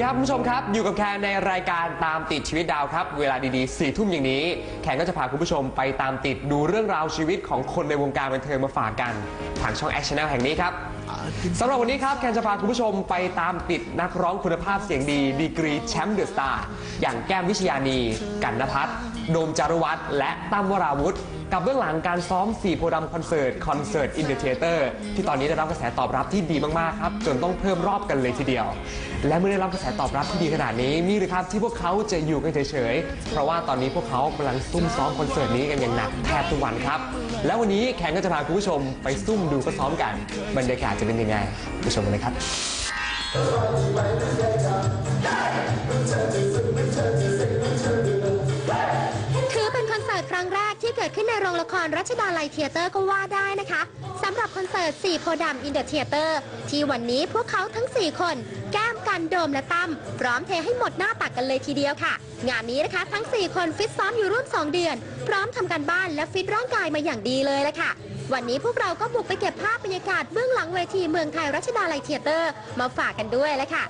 ดีครับคุณผู้ชมครับ อยู่กับแคนในรายการตามติดชีวิตดาวครับ เวลาดีๆสี่ทุ่มอย่างนี้ แคนก็จะพาคุณผู้ชมไปตามติดดูเรื่องราวชีวิตของคนในวงการบันเทิงมาฝากกันทางช่องแอคชั่นแนลแห่งนี้ครับสำหรับวันนี้ครับแคนจะพาคุณผู้ชมไปตามติดนักร้องคุณภาพเสียงดี ดีกรีแชมป์เดอะสตาร์อย่างแก้มวิชยานี กันนพัฒน์โดมจารุวัฒน์และตั้มวราวุธ กับเบื้องหลังการซ้อม4โพธิ์ดำคอนเสิร์ตคอนเสิร์ตอินเด t เ a เตอร์ที่ตอนนี้ได้รับกระแสตอบรับที่ดีมากๆครับจนต้องเพิ่มรอบกันเลยทีเดียว และเมื่อได้รับกระแสตอบรับที่ดีขนาดนี้มีหรือครับที่พวกเขาจะอยู่กันเฉยๆ เพราะว่าตอนนี้พวกเขากำลังซุ่มซ้อมคอนเสิร์ตนี้กันอย่างหนักแทบทุกวันครับ แล้ววันนี้แขกก็จะพาคุณผู้ชมไปซุ่มดูก็ซ้อมกัน บรรยากาศจะเป็นยังไงไปชมกันเลยครับถือเป็นคอนเสิร์ตครั้งแรก ที่เกิดขึ้นในโรงละครรัชดาลัยเทียเตอร์ก็ว่าได้นะคะสำหรับคอนเสิร์ต4โพธิ์ดำอินเด t เ a เตอร์ที่วันนี้พวกเขาทั้ง 4 คน แก้มกันโดมและตั้มพร้อมเทให้หมดหน้าตักกันเลยทีเดียวค่ะ งานนี้นะคะทั้ง 4 คนฟิตซ้อมอยู่ร่วม 2 เดือน พร้อมทำการบ้านและฟิตร่างกายมาอย่างดีเลยละค่ะวันนี้พวกเราก็บุกไปเก็บภาพบรรยากาศเบื้องหลังเวทีเมืองไทยรัชดาลัยเทียเตอร์ มาฝากกันด้วยละค่ะ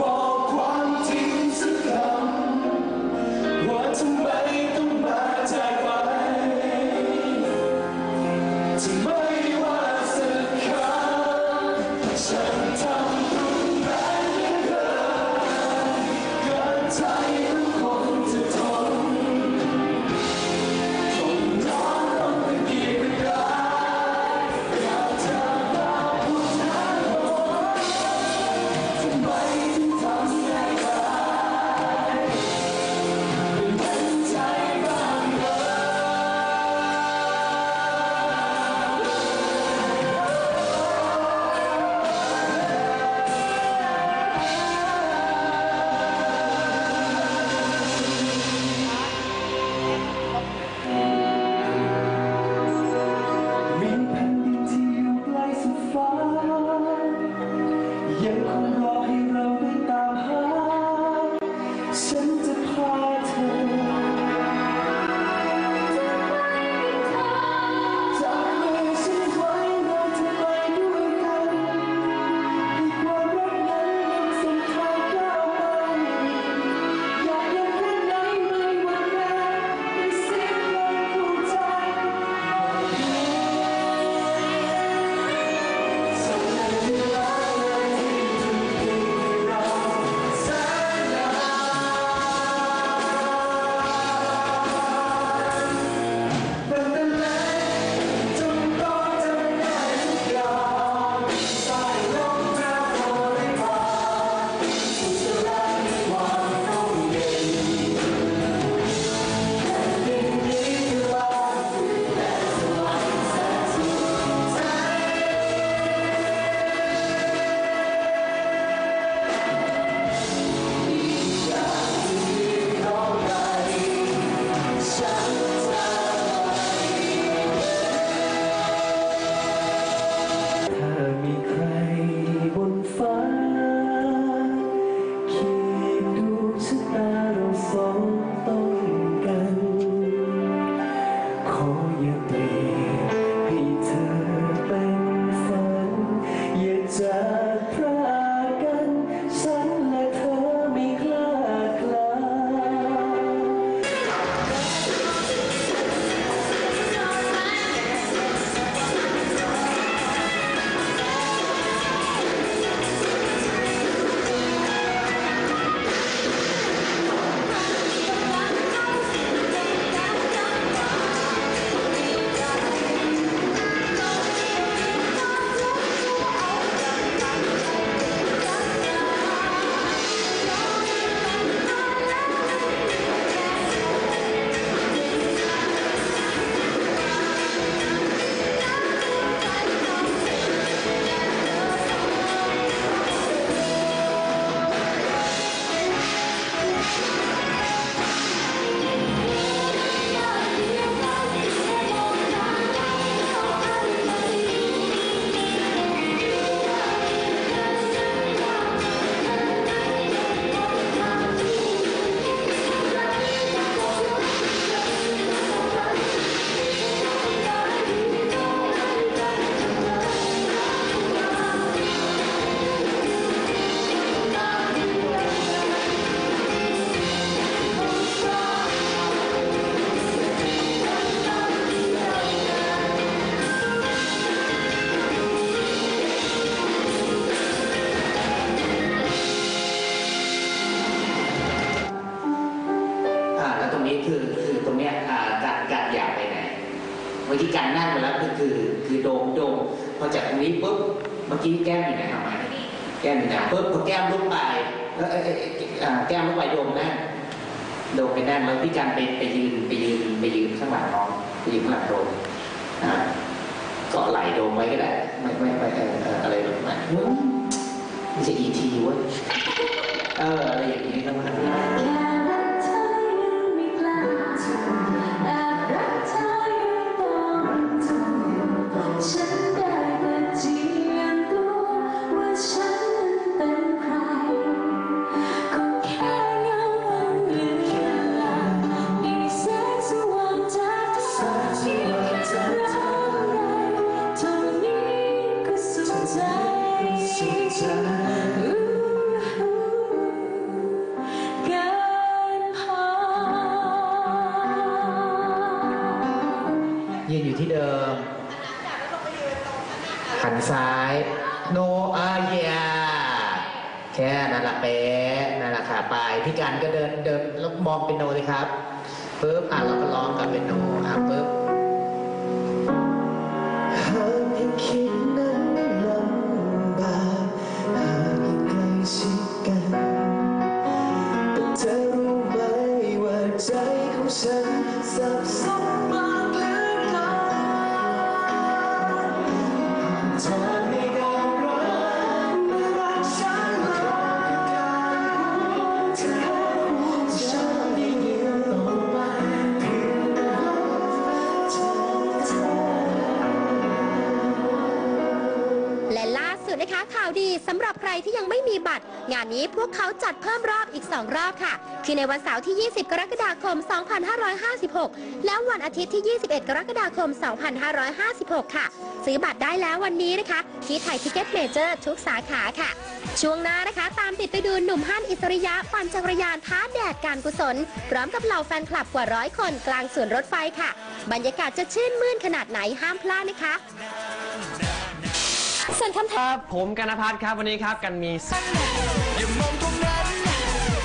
บอกความจริงสักคำว่าทำไม กี้แก้มอยู่ไหนทำไมแก้มอยู่ไหนปุ๊บพอแก้มลุกไปแล้วเอ้ยเอ้ยเอ้ยอ่าแก้มลุกไปโดมนั่งโดมไปนั่งแล้วพี่การไปไปยืนไปยืนไปยืนข้างหลังน้องไปยืนข้างหลังโดมอ่าเกาะไหล่โดมไว้ก็ได้ไม่ไม่ไม่เออเอออะไรแบบนั้นอืมไม่ใช่อีทีเว้ยเอออะไรอย่างนี้ต้องมาแค่รักเธอยังไม่กล้าทำ ยืนอยู่ที่เดิม หันซ้าย โนอาเยาแค่นั่นละเป๊ะนั่นละค่ะไปพี่การก็เดินเดินแล้วมองเป็นโนเลยครับปึ๊บอะเราก็ร้องกับเป็นโนอะปึ๊บหากยังคิดนั้นลำบากหากยังใกล้ชิดกันแต่เธอรู้ไหมว่าใจของฉันสับสนมา ดนะคะ ข่าวดีสำหรับใครที่ยังไม่มีบัตร งานนี้พวกเขาจัดเพิ่มรอบอีก 2 รอบค่ะ คือในวันเสาร์ที่ 20 กรกฎาคม 2556 แล้ววันอาทิตย์ที่ 21 กรกฎาคม 2556 ค่ะ ซื้อบัตรได้แล้ววันนี้นะคะ ที่ไทยทิเก็ตเมเจอร์ทุกสาขาค่ะ ช่วงหน้านะคะ ตามติดไปดูหนุ่มฮั่นอิสริยะปั่นจักรยานท้าแดดการกุศล พร้อมกับเหล่าแฟนคลับกว่าร้อยคนกลางสวนรถไฟค่ะ บรรยากาศจะชื่นมื่นขนาดไหนห้ามพลาดนะคะ ส่วนคำถามครับผมกันพัฒน์ครับวันนี้ครับกันมี อย่ามองตรงนั้น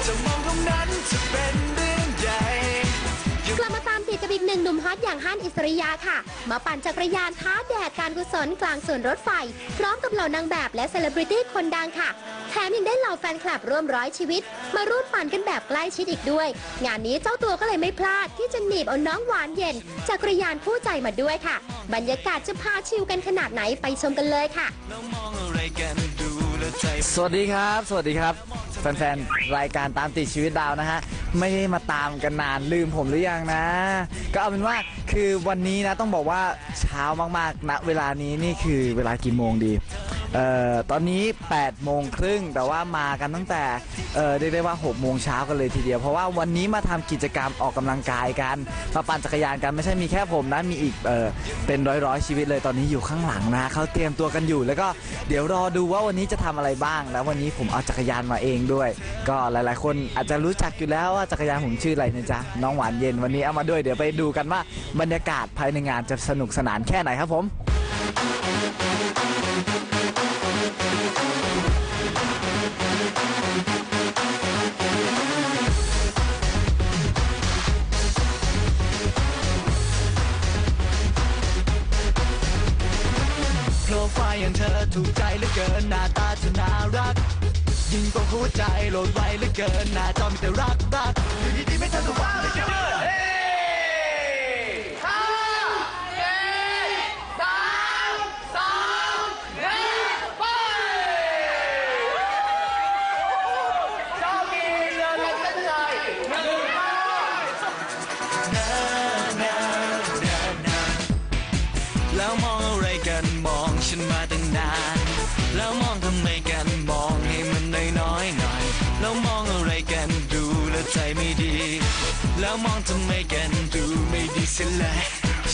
จะมองตรงนั้นจะเป็น อีกหนึ่งหนุ่มฮอตอย่างฮั่นอิสริยะค่ะ มาปั่นจักรยานท้าแดดการกุศลกลางสวนรถไฟ พร้อมกับเหล่านางแบบและเซเลบริตี้คนดังค่ะ แถมยังได้เหล่าแฟนคลับร่วมร้อยชีวิต มาร่วมปั่นกันแบบใกล้ชิดอีกด้วย งานนี้เจ้าตัวก็เลยไม่พลาดที่จะหนีบเอาน้องหวานเย็นจักรยานคู่ใจมาด้วยค่ะ บรรยากาศจะพาชิลกันขนาดไหนไปชมกันเลยค่ะ สวัสดีครับ สวัสดีครับ แฟนๆ รายการตามติดชีวิตดาวนะฮะ ไม่ได้มาตามกันนานลืมผมหรือยังนะ ก็เอาเป็นว่าคือวันนี้นะต้องบอกว่าเช้ามากๆณเวลานี้นี่คือเวลากี่โมงดี เอ่อตอนนี้8โมงครึ่งแต่ว่ามากันตั้งแต่เอ่อเรียกได้ว่า6โมงเช้ากันเลยทีเดียว เพราะว่าวันนี้มาทำกิจกรรมออกกำลังกายกันมาปั่นจักรยานกันไม่ใช่มีแค่ผมนะมีอีกเออเป็นร้อยๆชีวิตเลยตอนนี้อยู่ข้างหลังนะเขาเตรียมตัวกันอยู่ แล้วก็เดี๋ยวรอดูว่าวันนี้จะทำอะไรบ้าง แล้ววันนี้ผมเอาจักรยานมาเองด้วย ก็หลายๆ คนอาจจะรู้จักอยู่แล้วว่าจักรยานผมชื่ออะไรนะจ๊ะน้องหวานเย็นวันนี้เอามาด้วยเดี๋ยวไปดูกันว่าบรรยากาศภายในงานจะสนุกสนานแค่ไหนครับผม ไฟล์อย่างเธอถูกใจเหลือเกินหน้าตาเธอน่ารัก ยิ่งกว่าหัวใจโหลดไวเหลือเกินหน้าจอมีแต่รักรักอยู่ดีๆไม่ทันจะว่างเลยเกิน ตั้งนาน แล้วมองทำไมกันมองให้มันน้อยๆหน่อย แล้วมองอะไรกันดูแล้วใจไม่ดี แล้วมองทำไมกันดูไม่ดีเสียเลย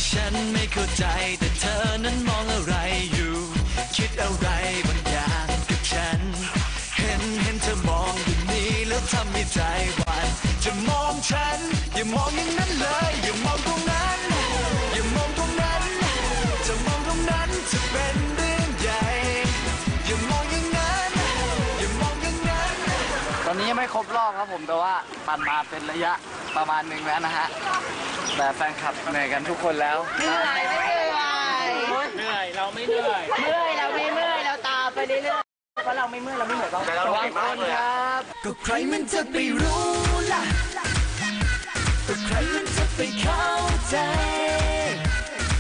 ฉันไม่เข้าใจแต่เธอนั้นมองอะไรอยู่ คิดอะไรบางอย่างกับฉัน เห็นเห็นเธอมองอยู่นี้แล้วทำให้ใจหวั่นจะมองฉันอย่ามองอย่างนั้นเลยอย่ามอง ครบรอบครับผมแต่ว่าปั่นมาเป็นระยะประมาณหนึ่งแล้วนะฮะแต่แฟนคลับเหนื่อยกันทุกคนแล้วเหนื่อยไม่เหนื่อยเราไม่เหนื่อยเมื่อยเราไม่เมื่อยเราตามไปเรื่อยๆเพราะเราไม่เมื่อยเราไม่เหนื่อยบ้างแต่เราเก่งมากเลยครับก็ใครมันจะไปรู้ล่ะก็ใครมันจะไปเข้าใจ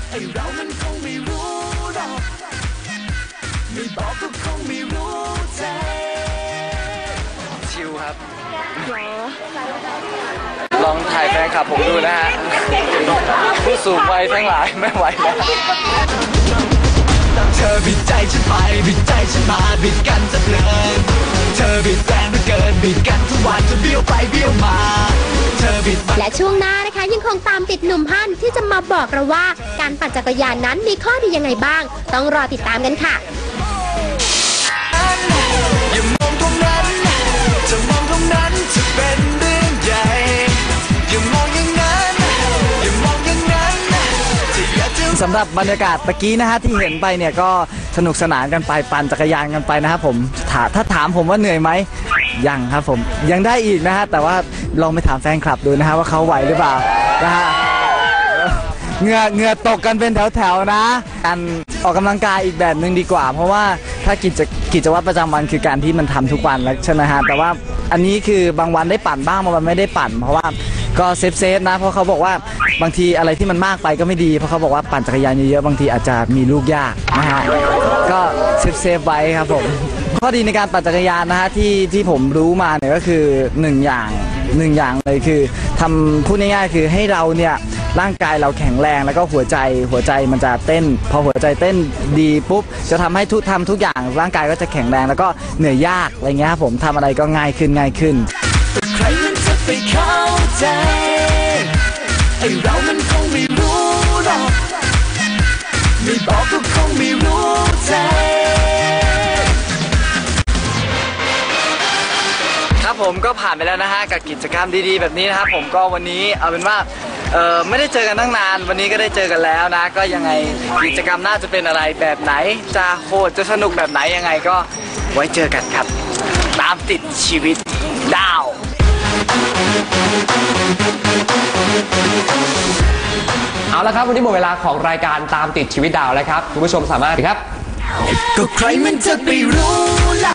ไอเรามันคงไม่รู้หรอกไม่บอกก็คงไม่รู้ใจ ชิวครับลองถ่ายแฟนคลับผมดูนะฮะ ผู้สูงวัยทั้งหลายไม่ไหวแล้วเธอบิดใจฉันไปบิดใจฉันมาบิดกันจะเพลินเธอบิดแรงเหลือเกินบิดกันทุกวันจะเบี้ยวไปเบี้ยวมา เธอบิดไปและช่วงหน้านะคะยังคงตามติดหนุ่มฮั่นที่จะมาบอกเราว่า การปั่นจักรยานนั้นมีข้อดียังไงบ้าง ต้องรอติดตามกันค่ะอ จะเป็นเรื่องใหญ่ อย่ามองอย่างนั้น อย่ามองอย่างนั้นจะอยากจะสำหรับบรรยากาศตะกี้นะฮะที่เห็นไปเนี่ยก็สนุกสนานกันไปปั่นจักรยานกันไปนะครับผมถ้าถ้าถามผมว่าเหนื่อยไหมยังครับผมยังได้อีกนะฮะแต่ว่าลองไปถามแฟนคลับดูนะฮะว่าเขาไหวหรือเปล่านะฮะเหงื่อเหงื่อตกกันเป็นแถวๆนะการออกกำลังกายอีกแบบหนึ่งดีกว่า เพราะว่า ถ้ากิจกิจวัตรประจำวันคือการที่มันทำทุกวันแล้วใช่ไหมฮะแต่ว่าอันนี้คือบางวันได้ปั่นบ้างบางวันไม่ได้ปั่น เพราะว่าก็เซฟเซฟนะเพราะเขาบอกว่าบางทีอะไรที่มันมากไปก็ไม่ดี เพราะเขาบอกว่าปั่นจักรยานเยอะๆบางทีอาจจะมีลูกยากนะฮะก็เซฟเซฟไว้ครับผมข้อดีในการปั่นจักรยานนะฮะที่ที่ผมรู้มาเนี่ยก็คือหนึ่งอย่างหนึ่งอย่างเลยคือทำพูดง่ายๆคือให้เราเนี่ย ร่างกายเราแข็งแรงแล้วก็หัวใจหัวใจมันจะเต้น พอหัวใจเต้นดีปุ๊บจะทำให้ทุกทำทุกอย่างร่างกายก็จะแข็งแรงแล้วก็เหนื่อยยากอะไรเงี้ยครับผมทำอะไรก็ง่ายขึ้นง่ายขึ้นใครมันจะไปเข้าใจไอเรามันคงไม่รู้หรอกไม่บอกก็คงไม่รู้ใจ ผมก็ผ่านไปแล้วนะฮะกับกิจกรรมดีๆ แบบนี้นะครับผมก็วันนี้เอาเป็นว่าเออไม่ได้เจอกันตั้งนาน วันนี้ก็ได้เจอกันแล้วนะ ก็ยังไงกิจกรรมน่าจะเป็นอะไรแบบไหน จะโหดจะสนุกแบบไหนยังไงก็ไว้เจอกันครับ ตามติดชีวิตดาว เอาละครับ วันนี้หมดเวลาของรายการตามติดชีวิตดาวแล้วครับ คุณผู้ชมสามารถครับ ก็ใครมันจะไปรู้ล่ะ